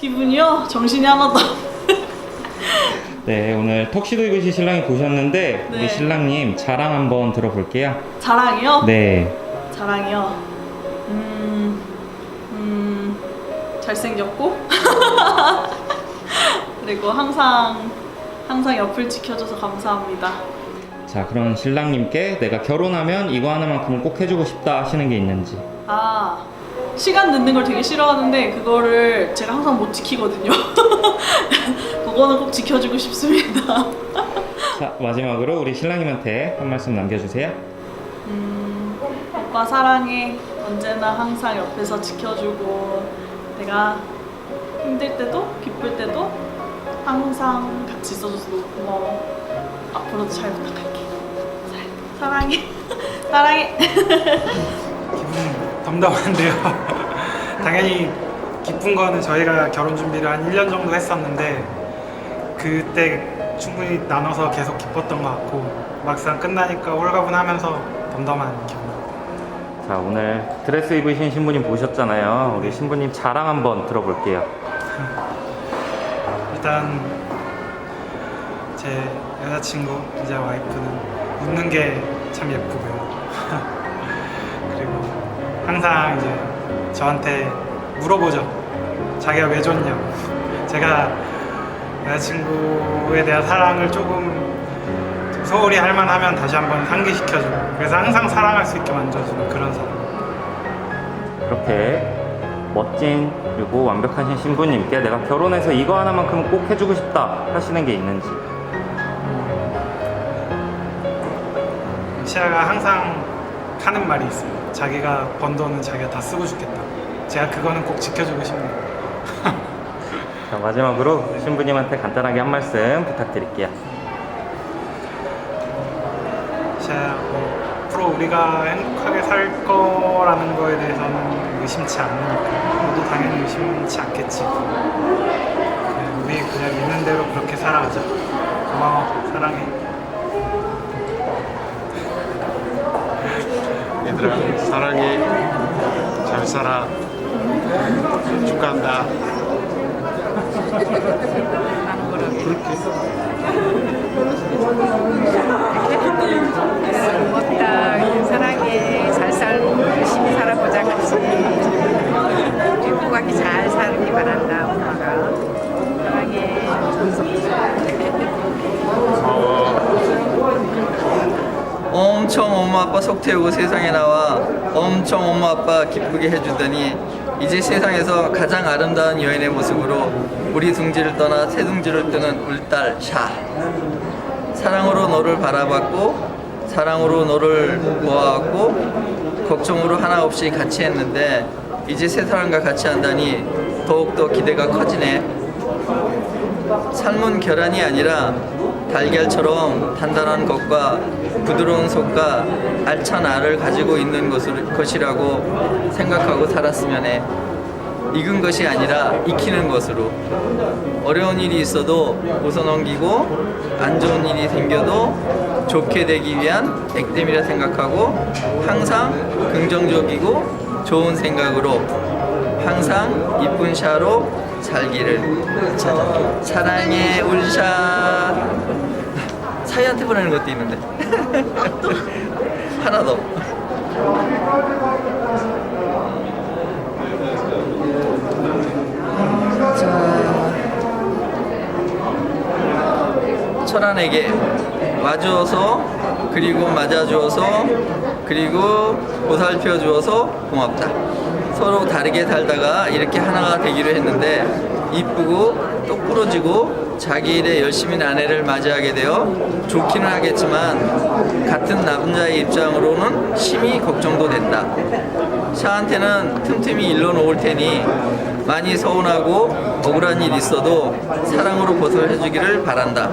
기분이요? 정신이 하나도 안- 네, 오늘 턱시도 입으신 신랑이 보셨는데 네. 우리 신랑님 자랑 한번 들어볼게요. 자랑이요? 네. 자랑이요. 음, 음, 잘생겼고 그리고 항상 항상 옆을 지켜줘서 감사합니다. 자, 그럼 신랑님께 내가 결혼하면 이거 하나만큼은 꼭 해주고 싶다 하시는 게 있는지. 아 시간 늦는 걸 되게 싫어하는데 그거를 제가 항상 못 지키거든요. 그거는 꼭 지켜주고 싶습니다. 자, 마지막으로 우리 신랑님한테 한 말씀 남겨주세요. 음, 오빠 사랑해. 언제나 항상 옆에서 지켜주고 내가 힘들 때도 기쁠 때도 항상 같이 있어줘서 너무 고마워. 앞으로도 잘 부탁할게. 사- 사랑해. 사랑해. 덤덤한데요. 당연히 기쁜 거는 저희가 결혼 준비를 한 1년 정도 했었는데 그때 충분히 나눠서 계속 기뻤던 것 같고 막상 끝나니까 홀가분하면서 덤덤한 기분. 자, 오늘 드레스 입으신 신부님 보셨잖아요. 우리 신부님 자랑 한번 들어볼게요. 일단 제 여자친구 이제 와이프는 웃는 게 참 예쁘고요. 항상 이제 저한테 물어보죠. 자기가 왜 좋냐. 제가 여자친구에 대한 사랑을 조금 좀 소홀히 할 만하면 다시 한번 상기시켜주고 그래서 항상 사랑할 수 있게 만들어주는 그런 사람. 이렇게 멋진 그리고 완벽하신 신부님께 내가 결혼해서 이거 하나만큼은 꼭 해주고 싶다 하시는 게 있는지. 시아가 항상 하는 말이 있어요. 자기가 번 돈은 자기가 다 쓰고 싶겠다. 제가 그거는 꼭 지켜주고 싶네요. 자, 마지막으로 신부님한테 간단하게 한 말씀 부탁드릴게요. 시아야, 뭐, 앞으로 우리가 행복하게 살 거라는 거에 대해서는 의심치 않으니까 너도 당연히 의심치 않겠지. 그냥 우리 그냥 있는 대로 그렇게 살아가자. 고마워, 사랑해. 얘들아 사랑해 잘 살아 축하한다 고맙다. 사랑해. 잘 살고 열심히 살아보자 같이. 행복하게 잘 살기 바란다. 엄마가. 사랑해. 엄청 엄마 아빠 속 태우고 세상에 나와 엄청 엄마 아빠 기쁘게 해주더니 이제 세상에서 가장 아름다운 여인의 모습으로 우리 둥지를 떠나 새 둥지를 뜨는 울딸 샤. 사랑으로 너를 바라봤고 사랑으로 너를 모아왔고 걱정으로 하나 없이 같이 했는데 이제 새 사람과 같이 한다니 더욱더 기대가 커지네. 삶은 계란이 아니라 달걀처럼 단단한 것과 부드러운 속과 알찬 알을 가지고 있는 것이라고 생각하고 살았으면 해. 익은 것이 아니라 익히는 것으로. 어려운 일이 있어도 웃어넘기고 안 좋은 일이 생겨도 좋게 되기 위한 액땜이라 생각하고 항상 긍정적이고 좋은 생각으로 항상 이쁜 샤로 살기를 자, 사랑해 울샤. 사이한테 보내는 것도 있는데. 하나 더. 자, 철안에게 와주어서 그리고 맞아주어서 그리고 보살펴 주어서 고맙다. 서로 다르게 살다가 이렇게 하나가 되기로 했는데 이쁘고 똑부러지고 자기 일에 열심히 아내를 맞이하게 되어 좋기는 하겠지만 같은 남자의 입장으로는 심히 걱정도 된다. 샤한테는 틈틈이 일러 놓을 테니 많이 서운하고 억울한 일 있어도 사랑으로 보살해 주기를 바란다.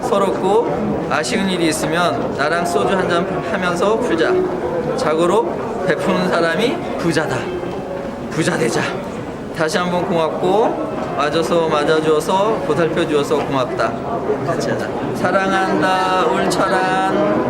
서럽고 아쉬운 일이 있으면 나랑 소주 한 잔 하면서 풀자. 자고로 베푸는 사람이 부자다. 부자 되자. 다시 한번 고맙고 와줘서 맞아주어서 보살펴 주어서 고맙다. 같이. 사랑한다 울철한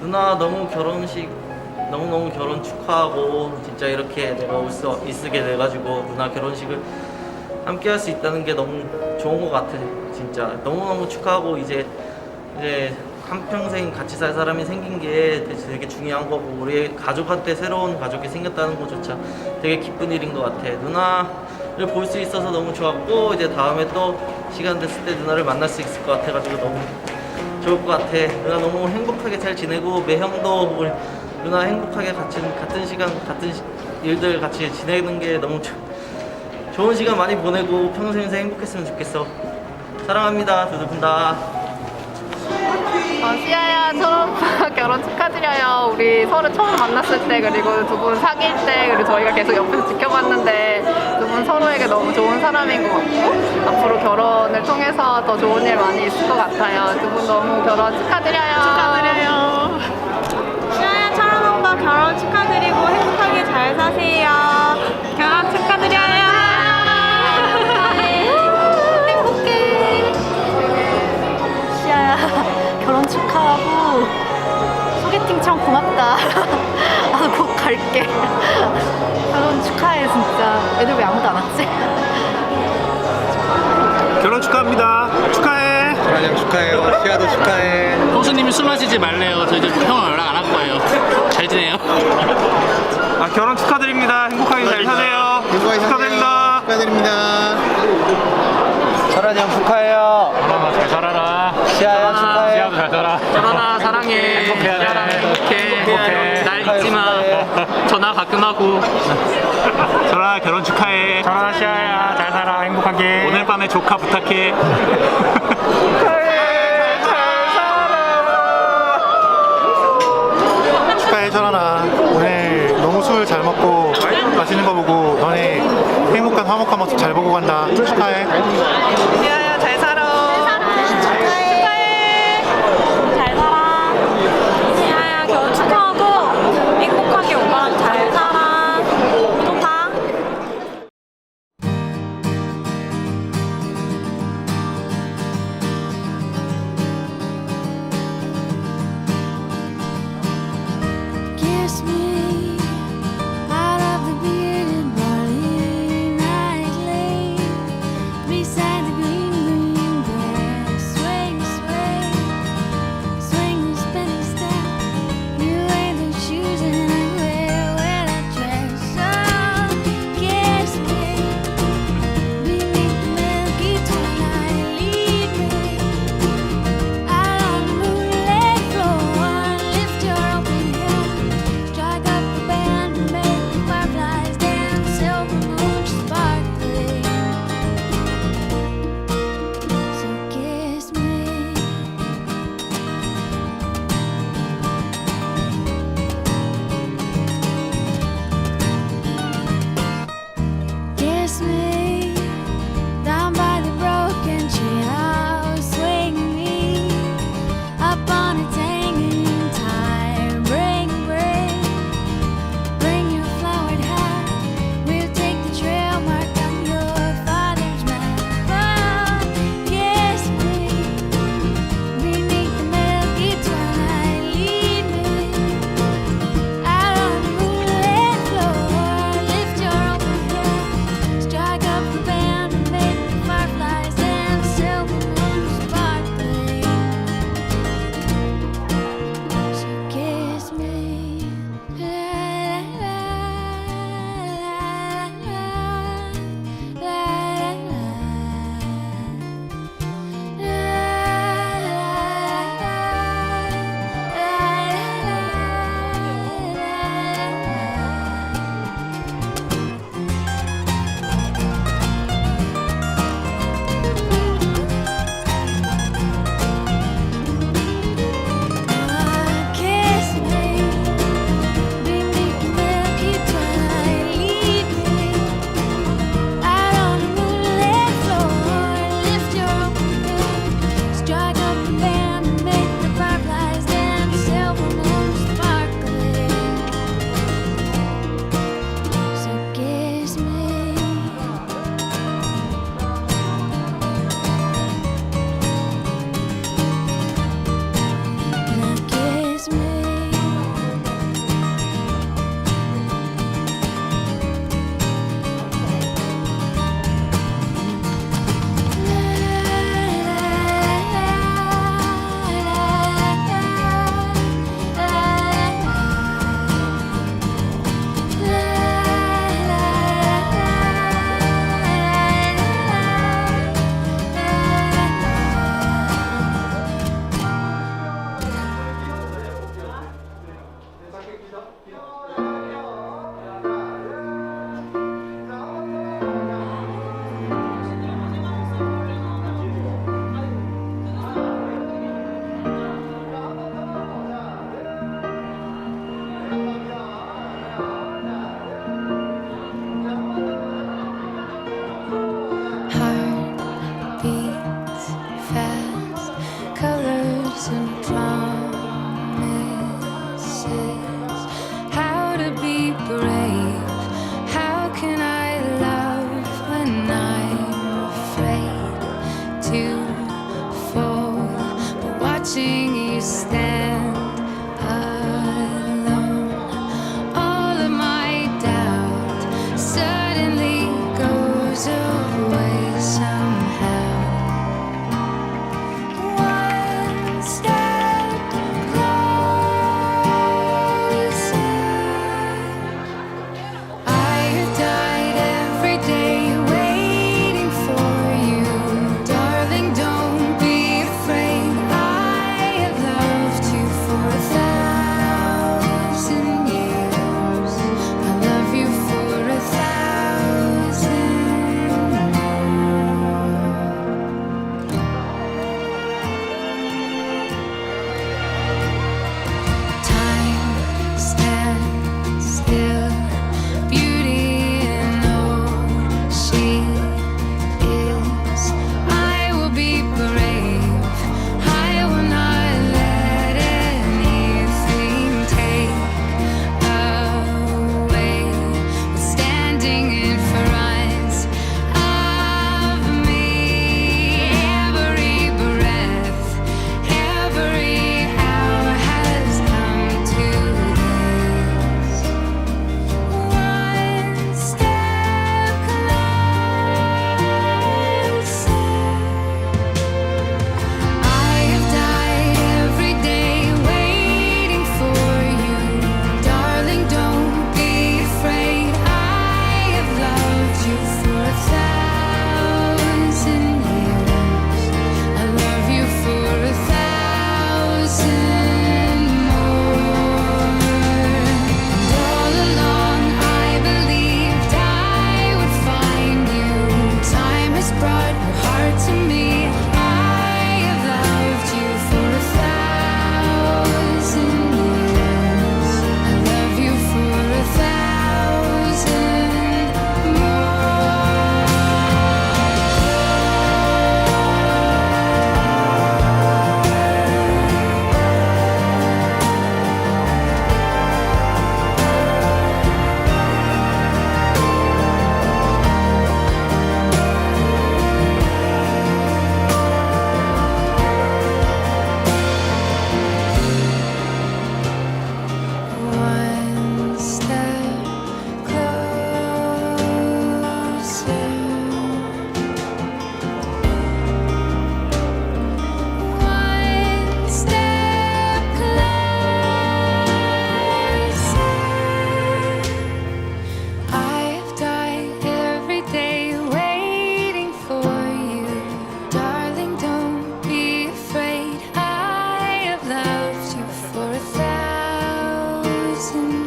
누나 너무 결혼식 너무너무 결혼 축하하고 진짜 이렇게 내가 올 수 있게 돼가지고 누나 결혼식을 함께 할 수 있다는 게 너무 좋은 것 같아 진짜 너무너무 축하하고 이제 이제 한평생 같이 살 사람이 생긴 게 되게 중요한 거고 우리 가족한테 새로운 가족이 생겼다는 것조차 되게 기쁜 일인 것 같아 누나를 볼 수 있어서 너무 좋았고 이제 다음에 또 시간 됐을 때 누나를 만날 수 있을 것 같아가지고 너무 좋을 것 같아. 누나 너무 행복하게 잘 지내고 매형도 우리 누나 행복하게 같이 같은 시간 같은 시- 일들 같이 지내는 게 너무 좋- 좋은 시간 많이 보내고 평생 행복했으면 좋겠어. 사랑합니다. 두두 분다. 어, 시아야 처음 결혼 축하드려요. 우리 서로 처음 만났을 때 그리고 두 분 사귈 때 그리고 저희가 계속 옆에서 지켜봤는데 두 분 서로에게 너무 좋은 사람인 것 같고 앞으로 결혼을 통해서 더 좋은 일 많이 있을 것 같아요. 두 분 너무 결혼 축하드려요. 축하드려요. 시아야 철원 오빠 결혼 축하드리고 행복하게 잘 사세요. 축하하고 소개팅 참 고맙다. 나도 곧 갈게. 결혼 축하해 진짜. 애들 왜 아무도 안 왔지? 결혼 축하합니다. 축하해. 사랑형 축하해요. 시아도 축하해. 형수님이 술 마시지 말래요. 저희 이제 형 연락 안 할 거예요. 잘 지내요. 아, 결혼 축하드립니다. 행복하게 잘 사세요. 축하드립니다. 축하드립니다. 설아형 축하해요. 아, 잘 살아라. 시아야 살아. 전화나 사랑해. 행복해야 돼. 시아랑 행복해. 행복해. 날 잊지 마. 전화 가끔 하고. 설아 결혼 축하해. 전화 시아야 잘 살아 행복하게. 오늘 밤에 조카 부탁해. 축하해 철아나. 오늘 너무 술 잘 먹고 맛있는 거 보고 너네 행복한 화목한 모습 잘 보고 간다. 축하해. listen.